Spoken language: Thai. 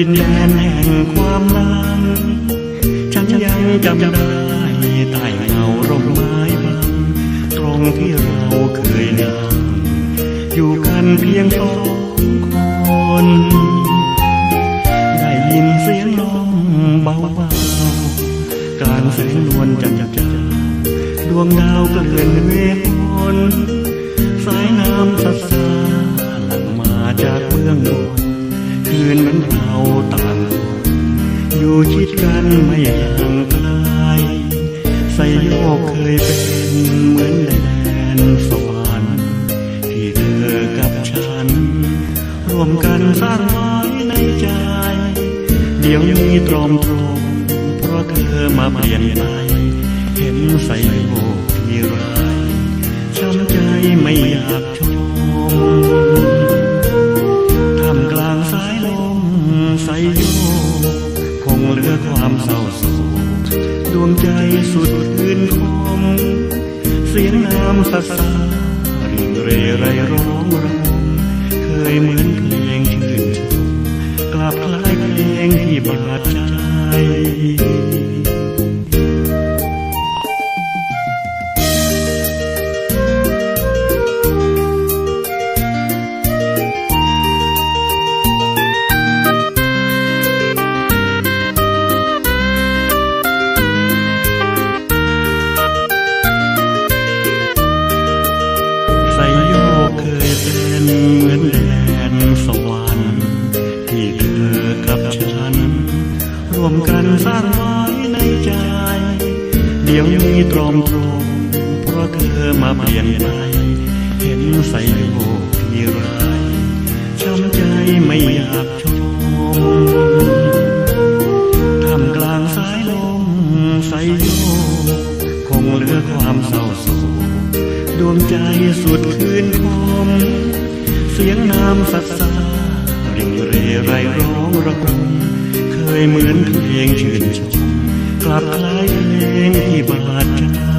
ดินแดนแห่งความรักฉันยังจำได้ใต้เงาร่มไม้บางตรงที่เราเคยนั่งอยู่กันเพียงสองคน ได้ยินเสียงลมเบาๆกางแสงนวลจันทร์ดวงดาวเกลื่อนเมฆฝนสายน้ำสัดสาหลั่งมาจากเบื้องบน คืนนั้นเราต่าง อยู่ชิดกันไม่ห่างไกลใส่โยกเคยเป็นเหมือนแดนสวรรค์ที่เธอกับฉัน รวมกันสร้างไว้ในใจ เดี๋ยวนี้ตรอมตรมเพราะเธอมาเปลี่ยนไป อความเศร้าโศกดวงใจสุดคืนคมเสียงน้ำสัสารินเรไรร้องรำเคยเหมือนเพลง กันสร้างไว้ในใจ เดี๋ยวนี้ตรอมตรมเพราะเธอมาเปลี่ยนไป เห็นใส่โยกที่ไรช้ำใจไม่อยากชมท่ามกลางสายลมใสโยกคงเหลือความเศร้าโศกดวงใจสุดคืนคม เสียงน้ำสัดสาริงเรไรร้องระกม ยเหมือนเพลงชื่นชมกลับคล้ายเพลงที่บาดใจ